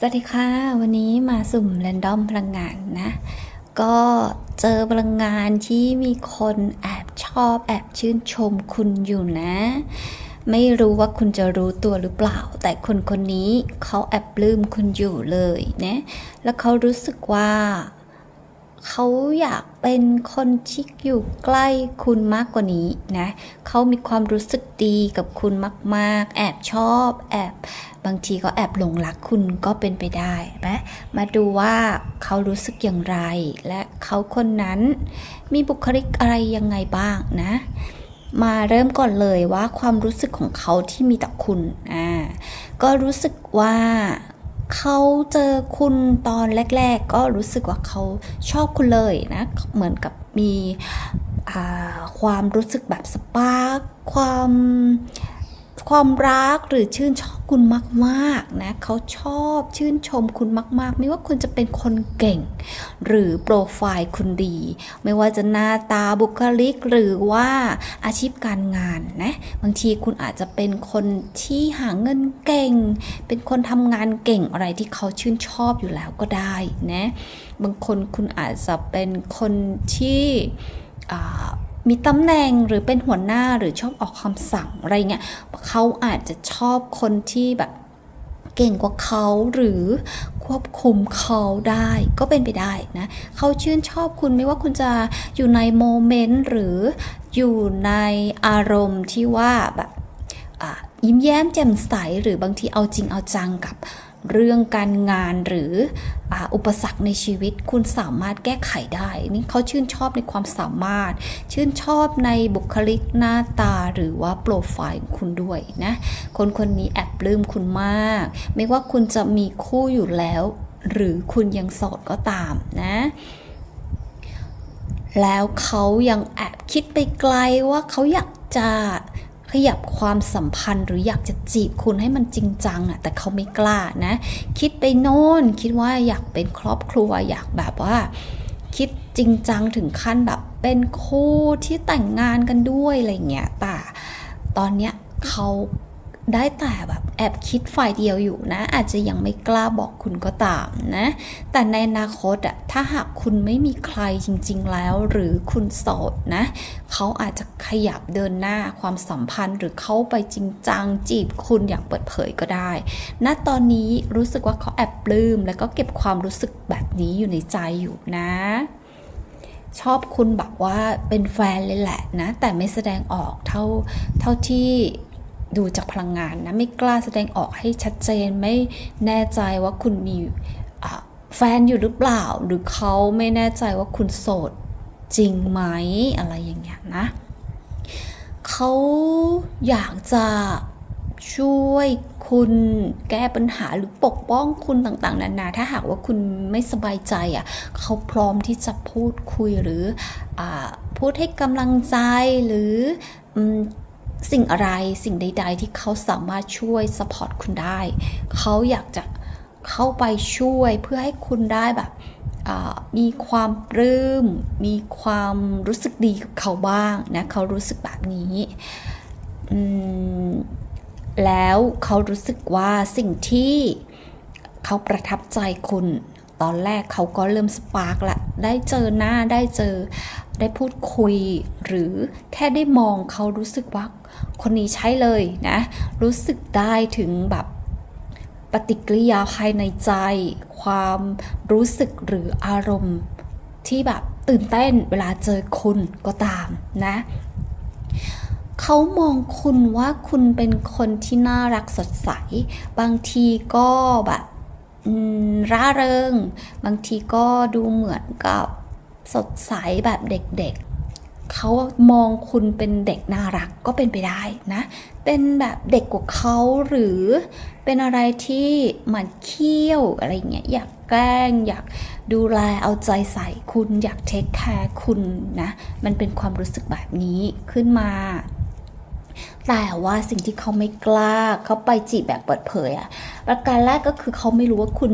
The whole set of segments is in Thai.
สวัสดีค่ะ วันนี้มาสุ่มแรนดอมพลังงานนะ ก็เจอพลังงานที่มีคนแอบชอบแอบชื่นชมคุณอยู่นะ ไม่รู้ว่าคุณจะรู้ตัวหรือเปล่า แต่คนคนนี้เขาแอบลืมคุณอยู่เลยนะ แล้วเขารู้สึกว่า เขาอยากเป็นคนที่อยู่ใกล้คุณมากกว่านี้นะ เขามีความรู้สึกดีกับคุณมาก ๆ แอบชอบ แอบบางทีก็แอบหลงรักคุณก็เป็นไปได้นะมาดูว่าเขารู้สึกอย่างไร และเขาคนนั้นมีบุคลิกอะไรยังไงบ้างนะ มาเริ่มก่อนเลยว่าความรู้สึกของเขาที่มีต่อคุณอ่าก็รู้สึกว่า เขาเจอคุณตอนแรก ๆ ก็รู้สึกว่าเขาชอบคุณเลยนะ เหมือนกับมีความรู้สึกแบบสปาร์คความความรักหรือชื่นชอบ คุณมากๆนะเขาชอบชื่นชมคุณมาก ๆ ไม่ว่าคุณจะเป็นคนเก่ง หรือโปรไฟล์คุณดี ไม่ว่าจะหน้าตาบุคลิกหรือว่าอาชีพการงานนะบางทีคุณอาจจะเป็นคนที่หาเงินเก่ง เป็นคนทำงานเก่งอะไรที่เขาชื่นชอบอยู่แล้วก็ได้นะบางคนคุณอาจจะเป็นคนที่อ่า มีตำแหน่งหรือเป็นหัวหน้าหรือชอบออกคำสั่งอะไรเงี้ยเขาอาจจะชอบคนที่แบบเก่งกว่าเขาหรือควบคุมเขาได้ก็เป็นไปได้นะเขาชื่นชอบคุณไม่ว่าคุณจะอยู่ในโมเมนต์หรืออยู่ในอารมณ์ที่ว่าแบบยิ้มแย้มแจ่มใสหรือบางทีเอาจริงเอาจังกับ เรื่องการงานหรืออุปสรรคในชีวิตคุณสามารถแก้ไขได้นี่เขาชื่นชอบในความสามารถ ชื่นชอบในบุคลิกหน้าตาหรือว่าโปรไฟล์ของคุณด้วยนะคนคนนี้แอบปลื้มคุณมาก ไม่ว่าคุณจะมีคู่อยู่แล้ว หรือคุณยังโสดก็ตามนะแล้วเขายังแอบคิดไปไกลว่าเขาอยากจะ ขยับความสัมพันธ์ หรืออยากจะจีบคุณให้มันจริงจังอะแต่เขาไม่กล้านะ คิดไปโน่นคิดว่าอยากเป็นครอบครัวอยากแบบว่า คิดจริงจังถึงขั้นแบบเป็นคู่ที่แต่งงานกันด้วยอะไรเงี้ยแต่ตอนเนี้ยเขาได้แต่แบบ แอบคิดฝ่ายเดียวอยู่นะ อาจจะยังไม่กล้าบอกคุณก็ตามนะ แต่ในอนาคตอะถ้าหากคุณไม่มีใครจริง ๆ แล้ว หรือคุณโสดนะเขาอาจจะขยับเดินหน้าความสัมพันธ์ หรือเข้าไปจริงจังจีบคุณอย่างเปิดเผยก็ได้ณตอนนี้รู้สึกว่าเขาแอบปลื้มแล้วก็เก็บความรู้สึกแบบนี้อยู่ในใจอยู่นะชอบคุณแบบว่าเป็นแฟนเลยแหละนะ แต่ไม่แสดงออกเท่าเท่าที่ ดูจากพลังงานนะ ไม่กล้าแสดงออกให้ชัดเจนไม่แน่ใจว่าคุณมีแฟนอยู่หรือเปล่า หรือเขาไม่แน่ใจว่าคุณโสดจริงไหมอะไรอย่างเงี้ยนะเขาอยากจะช่วยคุณแก้ปัญหาหรือปกป้องคุณต่างๆนานาถ้าหากว่าคุณไม่สบายใจอะเขาพร้อมที่จะพูดคุยหรืออพูดให้กำลังใจหรืออ สิ่งอะไรสิ่งใด ๆ ที่เขาสามารถช่วยสปอร์ตคุณได้ เขาอยากจะเข้าไปช่วยเพื่อให้คุณได้แบบมีความปลื้ม มีความรู้สึกดีกับเขาบ้างนะเขารู้สึกแบบนี้แล้วเขารู้สึกว่าสิ่งที่เขาประทับใจคุณ ตอนแรกเขาก็เริ่มสปาร์กละ ได้เจอหน้าได้เจอ ได้พูดคุย หรือแค่ได้มองเขารู้สึกว่าคนนี้ใช่เลยนะ รู้สึกได้ถึงแบบปฏิกิริยาภายในใจ ความรู้สึกหรืออารมณ์ที่แบบตื่นเต้นเวลาเจอคุณก็ตามนะเขามองคุณว่าคุณเป็นคนที่น่ารักสดใส บางทีก็แบบร่าเริง บางทีก็ดูเหมือนกับ สดใสแบบเด็กๆ เขามองคุณเป็นเด็กน่ารักก็เป็นไปได้นะ เป็นแบบเด็กกว่าเขาหรือเป็นอะไรที่หมันเคี้ยวอะไรเงี้ยอยากแกล้งอยากดูแลเอาใจใส่คุณอยากเทคแคร์คุณนะ มันเป็นความรู้สึกแบบนี้ขึ้นมา แต่ว่าสิ่งที่เขาไม่กล้าเขาไปจีบแบบเปิดเผยอะประการแรกก็คือเขาไม่รู้ว่าคุณ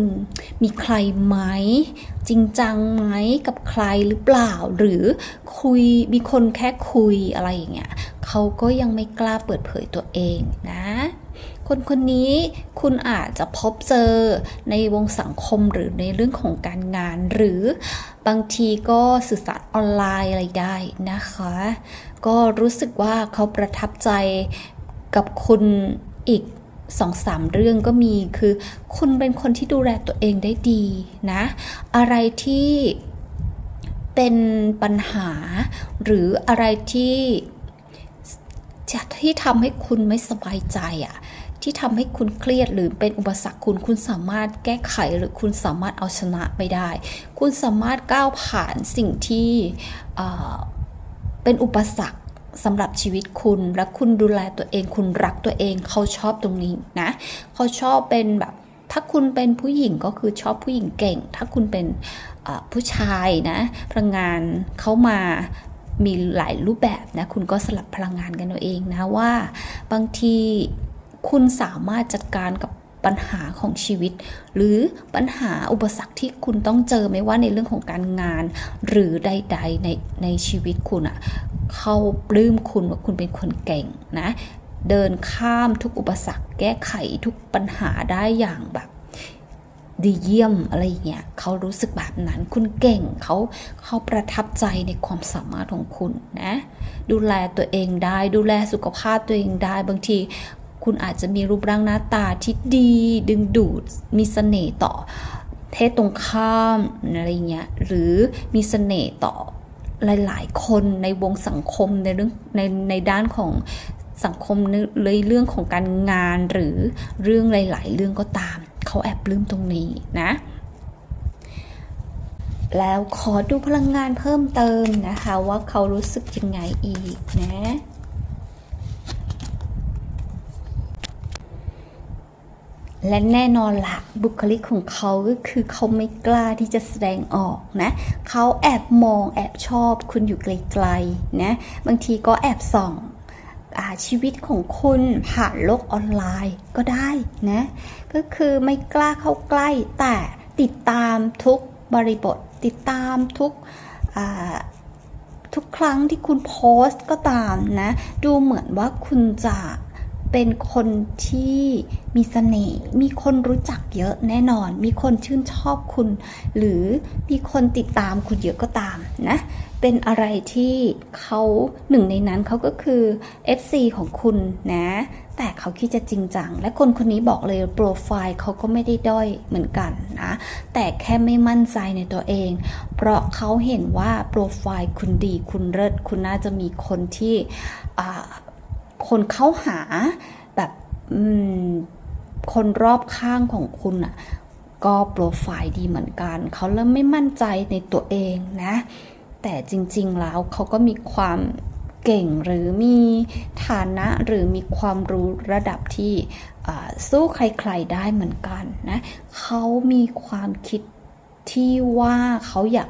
มีใครไหม จริงจังไหมกับใครหรือเปล่า หรือคุยมีคนแค่คุยอะไรอย่างเงี้ยเขาก็ยังไม่กล้าเปิดเผยตัวเองนะ คนคนนี้คุณอาจจะพบเจอในวงสังคมหรือในเรื่องของการงาน หรือบางทีก็สื่อสารออนไลน์อะไรได้นะคะ ก็รู้สึกว่าเขาประทับใจกับคุณอีกสองสามเรื่องก็มีคือ คุณเป็นคนที่ดูแลตัวเองได้ดีนะ อะไรที่เป็นปัญหา หรืออะไรที่จะที่ทำให้คุณไม่สบายใจอะ ที่ทำให้คุณเครียดหรือเป็นอุปสรรคคุณคุณสามารถแก้ไขหรือคุณสามารถเอาชนะไปได้ คุณสามารถก้าวผ่านสิ่งที่เป็นอุปสรรคสำหรับชีวิตคุณและคุณดูแลตัวเอง คุณรักตัวเองเขาชอบตรงนี้นะเขาชอบเป็นแบบ ถ้าคุณเป็นผู้หญิงก็คือชอบผู้หญิงเก่ง ถ้าคุณเป็นผู้ชายนะพลังงานเขามามีหลายรูปแบบนะ คุณก็สลับพลังงานกันเอาเองนะว่า บางที คุณสามารถจัดการกับปัญหาของชีวิต หรือปัญหาอุปสรรคที่คุณต้องเจอไม่ว่าในเรื่องของการงาน หรือใด ๆ ในในชีวิตคุณอะ่ะเขาปลื้มคุณว่าคุณเป็นคนเก่งนะ เดินข้ามทุกอุปสรรค แก้ไขทุกปัญหาได้อย่างแบบดีเยี่ยมอะไรอย่างเงี้ยเขารู้สึกแบบนั้นคุณเก่งเขาเขาประทับใจในความสามารถของคุณนะ ดูแลตัวเองได้ดูแลสุขภาพตัวเองได้บางที คุณอาจจะมีรูปร่างหน้าตาที่ดี ดึงดูด มีเสน่ห์ต่อเพศตรงข้ามอะไรเงี้ยหรือมีเสน่ห์ต่อหลาย ๆ คนในวงสังคมในเรื่องในในด้านของสังคมในเรื่องของการงานหรือเรื่องหลาย ๆ เรื่องก็ตาม เขาแอบลืมตรงนี้นะ แล้วขอดูพลังงานเพิ่มเติมนะคะ ว่าเขารู้สึกยังไงอีกนะ และแน่นอนละบุคลิกของเขาก็คือเขาไม่กล้าที่จะแสดงออกนะเขาแอบมองแอบชอบคุณอยู่ไกลๆนะบางทีก็แอบส่องอชีวิตของคุณผ่านโลกออนไลน์ก็ได้นะก็คือไม่กล้าเข้าใกล้แต่ติดตามทุกบริบท ติดตามทุกทุกครั้งที่คุณโพสต์ก็ตามนะ ดูเหมือนว่าคุณจะ เป็นคนที่มีเสน่ห์ มีคนรู้จักเยอะแน่นอน มีคนชื่นชอบคุณ หรือมีคนติดตามคุณเยอะก็ตามนะ เป็นอะไรที่เขาหนึ่งในนั้นเขาก็คือ FC ของคุณนะ แต่เขาคิดจะจริงจัง และคนคนนี้บอกเลยโปรไฟล์เขาก็ไม่ได้ด้อยเหมือนกันนะ แต่แค่ไม่มั่นใจในตัวเอง เพราะเขาเห็นว่าโปรไฟล์คุณดี คุณเลิศ คุณน่าจะมีคนที่อ่า คนเข้าหาแบบคนรอบข้างของคุณอะก็โปรไฟล์ดีเหมือนกัน เขาเริ่มไม่มั่นใจในตัวเองนะ แต่จริงๆแล้วเขาก็มีความเก่งหรือมีฐานะหรือมีความรู้ระดับที่สู้ใครๆได้เหมือนกันนะเขามีความคิดที่ว่าเขาอยาก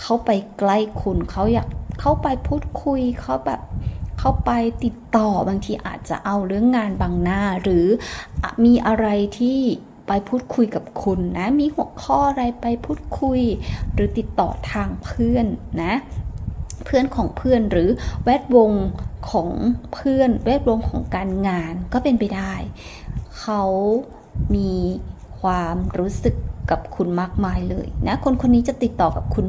เข้าไปใกล้คุณ เขาอยากเข้าไปพูดคุยเขาแบบ เข้าไปติดต่อบางทีอาจจะเอาเรื่องงานบางหน้า หรือมีอะไรที่ไปพูดคุยกับคุณนะ มีหัวข้ออะไรไปพูดคุย หรือติดต่อทางเพื่อนนะ เพื่อนของเพื่อนหรือแวดวงของเพื่อนแวดวงของการงานก็เป็นไปได้ เขามีความรู้สึกกับคุณมากมายเลยนะ คนคนนี้จะติดต่อกับคุณ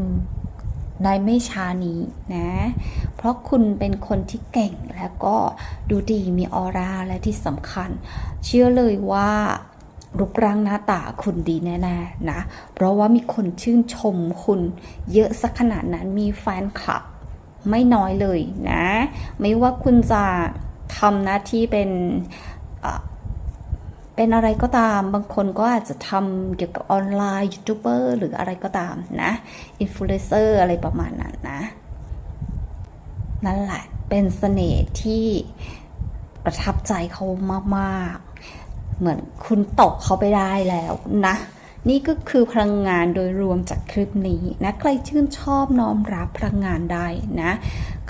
ในไม่ช้านี้นะ เพราะคุณเป็นคนที่เก่งแล้วก็ดูดีมีออร่าและที่สำคัญ เชื่อเลยว่ารูปร่างหน้าตาคุณดีแน่ๆนะ เพราะว่ามีคนชื่นชมคุณเยอะสักขนาดนั้นมีแฟนคลับไม่น้อยเลยนะ ไม่ว่าคุณจะทำหน้าที่เป็น เป็นอะไรก็ตาม บางคนก็อาจจะทำเกี่ยวกับออนไลน์ยูทูบเบอร์หรืออะไรก็ตามนะ อินฟลูเอนเซอร์อะไรประมาณนั้นนะ นั่นแหละ เป็นเสน่ห์ที่ประทับใจเขามาก ๆ เหมือนคุณตกเขาไปได้แล้วนะ นี่ก็คือพลังงานโดยรวมจากคลิปนี้นะ ใครชื่นชอบน้อมรับพลังงานได้นะ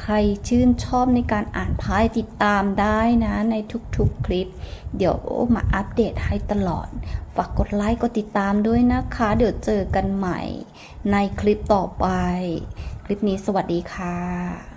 ใครชื่นชอบในการอ่านไพ่ติดตามได้นะในทุกๆคลิป เดี๋ยวมาอัปเดตให้ตลอด ฝากกดไลค์ กดติดตามด้วยนะคะ เดี๋ยวเจอกันใหม่ในคลิปต่อไป คลิปนี้สวัสดีค่ะ